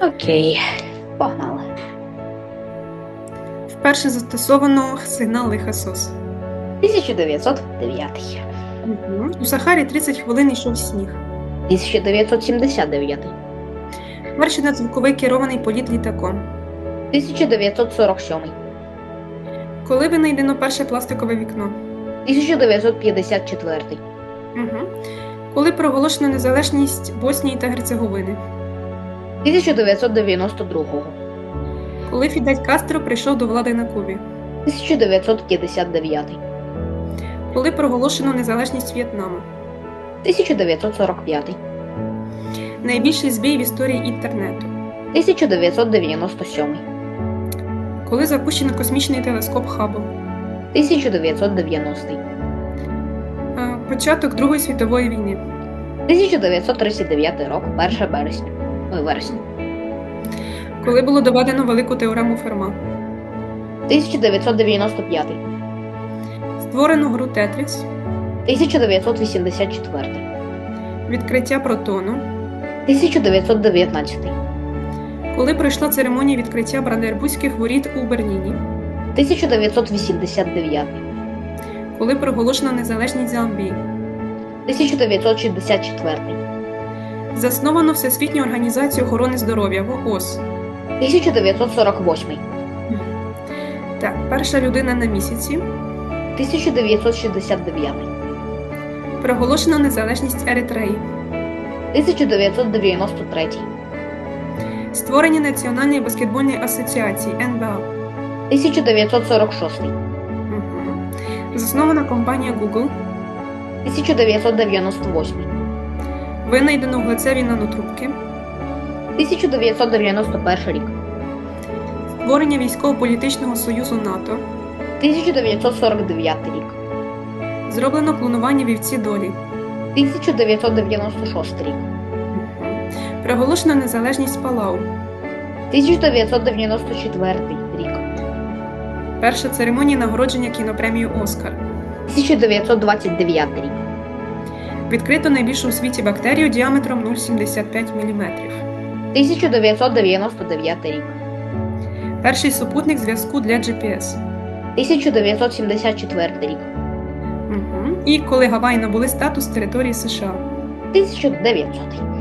Окей, погнали. Вперше застосовано сигнал лиха СОС. 1909. Угу. У Сахарі 30 хвилин йшов сніг. 1979. Перший надзвуковий керований політ літаком. 1947. Коли винайдено перше пластикове вікно. 1954. Угу. Коли проголошено незалежність Боснії та Герцеговини. 1992. Коли Фідель Кастро прийшов до влади на Кубі. 1959. Коли проголошено незалежність В'єтнаму. 1945. Найбільший збій в історії інтернету. 1997. Коли запущено космічний телескоп Хаббл. 1990. Е, Початок Другої світової війни. 1939 рок, 1 березня. Вересня. Коли було доведено велику теорему Ферма. 1995. Створено гру Тетріс. 1984. Відкриття протону. 1919. Коли пройшла церемонія відкриття Брандербузьких воріт у Берніні. 1989. Коли проголошено незалежність Замбії. 1964. Засновано Всесвітню організацію охорони здоров'я ВООЗ. 1948. Так, перша людина на місяці. 1969. Проголошено незалежність Еритреї. 1993. Створення Національної баскетбольної асоціації НБА. 1946. Мгм. Заснована компанія Google. 1998. Винайдено вуглецеві нанотрубки. 1991 рік. Створення військово-політичного союзу НАТО. 1949 рік. Зроблено клонування вівці долі. 1996 рік. Проголошено незалежність Палау. 1994 рік. Перша церемонія нагородження кінопремією Оскар. 1929 рік. Відкрито найбільшу у світі бактерію діаметром 0,75 мм. 1999 рік. Перший супутник зв'язку для GPS. 1974 рік. Угу. І коли Гаваї набули статус території США. 1900.